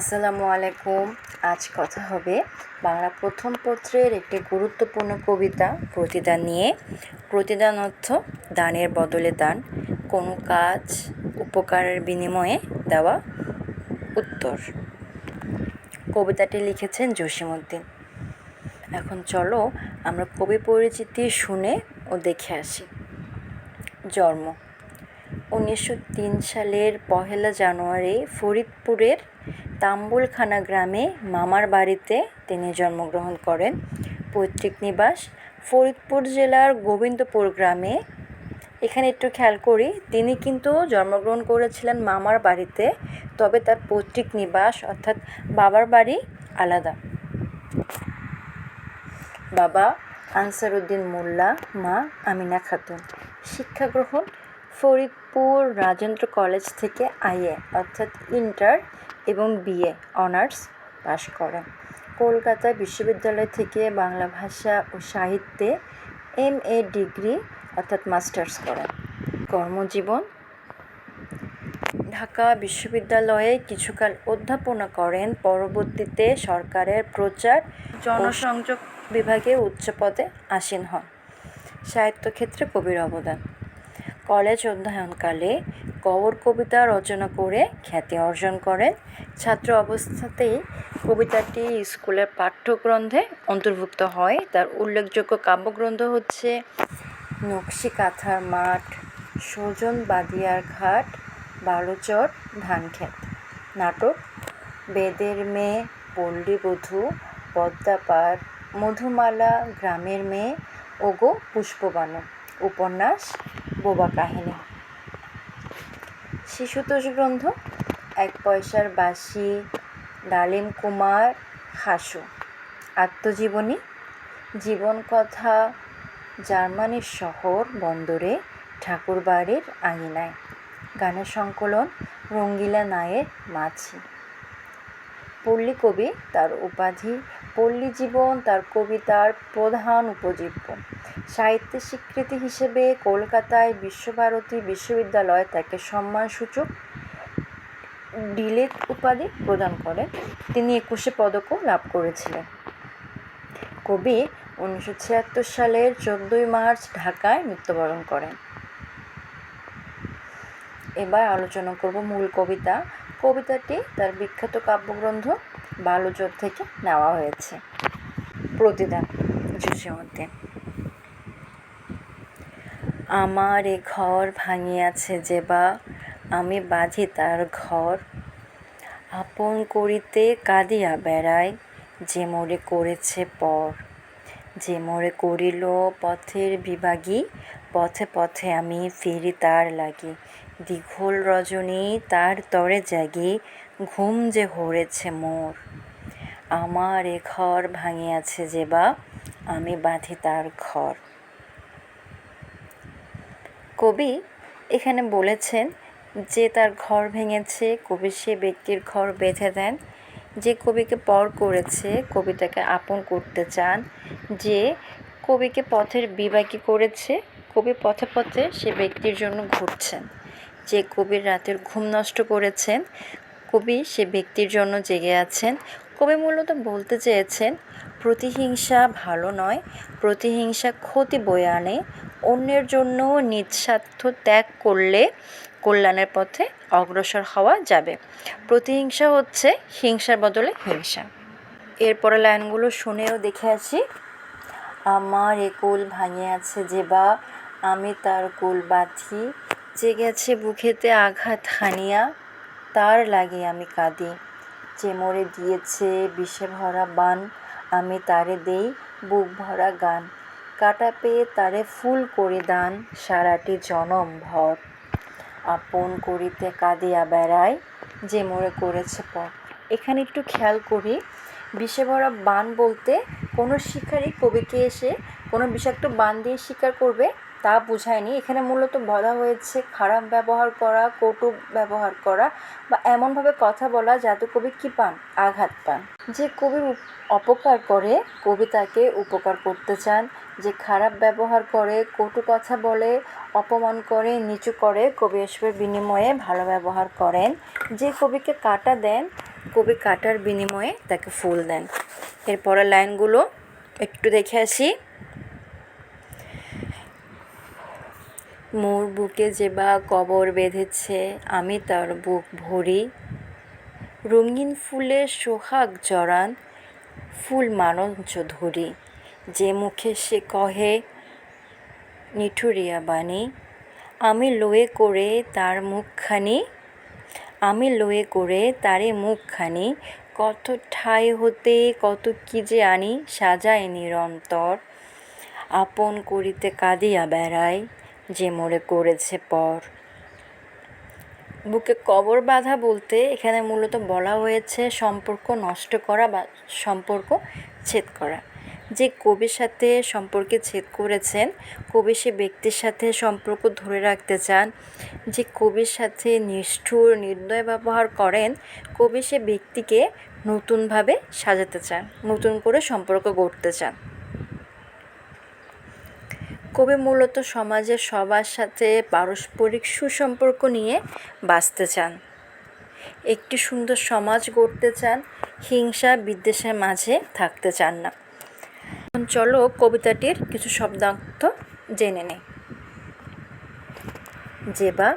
আসসালামু আলাইকুম। আজ কথা হবে বাংলা প্রথম পত্রের একটি গুরুত্বপূর্ণ কবিতা, প্রতিদান নিয়ে। প্রতিদান অর্থ দানের বদলে দান। কোনো কাজ উপকারের বিনিময়ে দেওয়া উত্তর। কবিতাটি লিখেছেন জসিমউদ্দিন। এখন চলো আমরা কবি পরিচিতি শুনে ও দেখে আসি। জন্ম, উনিশশো তিন সালের পহেলা জানুয়ারি ফরিদপুরের তাম্বুলখানা গ্রামে মামার বাড়িতে তিনি জন্মগ্রহণ করেন। পৈতৃক নিবাস ফরিদপুর জেলার গোবিন্দপুর গ্রামে। এখানে একটু খেয়াল করি, তিনি কিন্তু জন্মগ্রহণ করেছিলেন মামার বাড়িতে, তবে তার পৈতৃক নিবাস অর্থাৎ বাবার বাড়ি আলাদা। বাবা আনসারউদ্দিন মোল্লা, মা আমিনা খাতুন। শিক্ষা গ্রহণ ফরিদপুর রাজেন্দ্র কলেজ থেকে আইএ, অর্থাৎ ইন্টার এবং বিএ, অনার্স পাশ করেন কলকাতা বিশ্ববিদ্যালয় থেকে বাংলা ভাষা ও সাহিত্যে এম এ ডিগ্রি, অর্থাৎ মাস্টার্স করেন কর্মজীবন। ঢাকা বিশ্ববিদ্যালয়ে কিছুকাল অধ্যাপনা করেন। পরবর্তীতে সরকারের প্রচার জনসংযোগ বিভাগে উচ্চ পদে আসীন হন। সাহিত্যক্ষেত্রে কবির অবদান। কলেজ অধ্যয়নকালে কবর কবিতা রচনা করে খ্যাতি অর্জন করেন। ছাত্র অবস্থাতেই কবিতাটি স্কুলের পাঠ্যগ্রন্থে অন্তর্ভুক্ত হয়। তার উল্লেখযোগ্য কাব্যগ্রন্থ হচ্ছে নকশি কাঁথার মাঠ সজন বাদিয়ার ঘাট, বালুচর ধানক্ষেত নাটক, বেদের মেয়ে পল্লীবধূ পদ্মাপার মধুমালা, গ্রামের মেয়ে, ওগো পুষ্পবানু। উপন্যাস বোবা কাহিনী। শিশুতোষ গ্রন্থ, এক পয়সার বাসি ডালিম কুমার, হাসু। আত্মজীবনী জীবন কথা জার্মানির শহর, বন্দরে, ঠাকুরবাড়ির আঙিনায়। গানের সংকলন, রঙ্গিলা নায়ের মাছি পল্লী কবি তার উপাধি পল্লী জীবন, তার কবিতার প্রধান উপজীব্য। সাহিত্যের স্বীকৃতি হিসেবে কলকাতায় বিশ্বভারতী বিশ্ববিদ্যালয় তাকে সম্মানসূচক ডিলেট উপাধি প্রদান করেন। তিনি একুশে পদকও লাভ করেছিলেন। কবি উনিশশো ছিয়াত্তর সালের চোদ্দোই মার্চ ঢাকায় মৃত্যুবরণ করেন। এবার আলোচনা করব মূল কবিতা। কবিতাটি তার বিখ্যাত কাব্যগ্রন্থ বালুচর থেকে নেওয়া হয়েছে প্রতিদান জসীমউদ্দিন আমার এ ঘর ভাঙিয়াছে যে বা আমি বাঁধি তার ঘর। আপন করিতে কাঁদিয়া বেড়াই যে মোরে করেছে পর। যে মোরে করিল পথের বিভাগী, পথে পথে আমি ফিরি তার লাগি। দীঘল রজনী তার তরে জাগি ঘুম যে হরেছে মোর। আমার এ ঘর ভাঙিয়াছে যে বা, আমি বাঁধি তার ঘর। কবি এখানে বলেছেন, যে তার ঘর ভেঙেছে, কবি সে ব্যক্তির ঘর বেঁধে দেন। যে কবিকে পর করেছে কবিতাকে আপন করতে চান। যে কবিকে পথের বিবাকী করেছে, কবি পথে পথে সে ব্যক্তির জন্য ঘুরছেন। যে কবির রাতের ঘুম নষ্ট করেছেন কবি সে ব্যক্তির জন্য জেগে আছেন। কবি মূলত বলতে চেয়েছেন, প্রতিহিংসা ভালো নয়, প্রতিহিংসা ক্ষতি বয়ে আনে। অন্যের জন্য নিঃস্বার্থ ত্যাগ করলে কল্যাণের পথে অগ্রসর হওয়া যাবে। প্রতিহিংসা হচ্ছে হিংসার বদলে হিংসা। এরপরে লাইনগুলো শুনেও দেখে আসি, আমার এ কুল ভাঙে আছে যে বা, আমি তার কুল বাঁধি। যে গেছে বুকেতে আঘাত হানিয়া। তার লাগে আমি কাঁদি। যে মরে দিয়েছে বিষে ভরা বান, আমি তারে দেই বুক ভরা গান। কাটা পেয়ে তারে ফুল করে দান, সারাটি জনম ভর। আপন করিতে কাঁদিয়া বেড়ায়, যে মোরে করেছে পর এখানে একটু খেয়াল করি, বিষে ভরা বান বলতে কোনো শিকারী কবিকে এসে কোনো বিষাক্ত বান দিয়ে শিকার করবে তা বোঝায়নি। এখানে মূলত বলা হয়েছে খারাপ ব্যবহার করা, কটু ব্যবহার করা বা এমনভাবে কথা বলা যাতে কবি কী পান? আঘাত পান। যে কবির অপকার করে, কবি তাকে উপকার করতে চান। যে খারাপ ব্যবহার করে, কটু কথা বলে, অপমান করে, নিচু করে, কবি এসবের বিনিময়ে ভালো ব্যবহার করেন। যে কবিকে কাটা দেন, কবি কাটার বিনিময়ে তাকে ফুল দেন। এরপরের লাইনগুলো একটু দেখে আসি। মোর বুকে যে বা কবর বেঁধেছে, আমি তার বুক ভরি। রঙিন ফুলের সোহাগ জড়ান, ফুল মানঞ্চ ধরি। যে মুখে সে কহে, নিঠুরিয়া বাণী, আমি লয়ে করে তার মুখখানি, আমি লয়ে করে তারে মুখখানি, কত ঠাই হতে কত কি যে আনি, সাজায় নিরন্তর। আপন করিতে কাঁদিয়া বেড়াই যে মোরে করেছে পর। বুকে কবর বাঁধা বলতে এখানে মূলত বলা হয়েছে সম্পর্ক নষ্ট করা বা সম্পর্ক ছেদ করা। যে কবির সাথে সম্পর্কে ছেদ করেছেন, কবি সে ব্যক্তির সাথে সম্পর্ক ধরে রাখতে চান। যে কবির সাথে নিষ্ঠুর নির্দয় ব্যবহার করেন, কবি সে ব্যক্তিকে নতুনভাবে সাজাতে চান, নতুন করে সম্পর্ক গড়তে চান। কবি মূলত সমাজের সবার সাথে পারস্পরিক সুসম্পর্ক নিয়ে বাঁচতে চান। একটি সুন্দর সমাজ গড়তে চান, হিংসা বিদ্বেষের মাঝে থাকতে চান না। এখন চলো কবিতাটির কিছু শব্দার্থ জেনে নেই। যে বা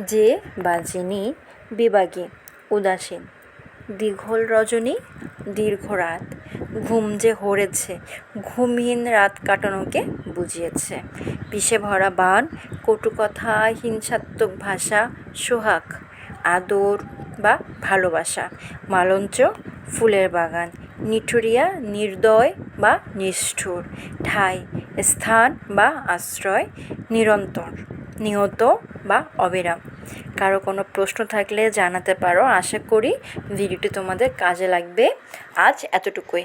যে বা যিনি বিভাগী, উদাসীন, দীঘল রজনী, দীর্ঘ রাত। ঘুম যে হরেছে ঘুমহীন রাত কাটানোকে বুঝিয়েছে। বিষে ভরা বান কটুকথা হিংসাত্মক ভাষা, সোহাগ, আদর বা ভালোবাসা, মালঞ্চ, ফুলের বাগান, নিঠুরিয়া, নির্দয় বা নিষ্ঠুর, ঠাই, স্থান বা আশ্রয়, নিরন্তর, নিহত বা অবিরাম। কারও কোনো প্রশ্ন থাকলে জানাতে পারো। আশা করি ভিডিওটি তোমাদের কাজে লাগবে। আজ এতটুকুই।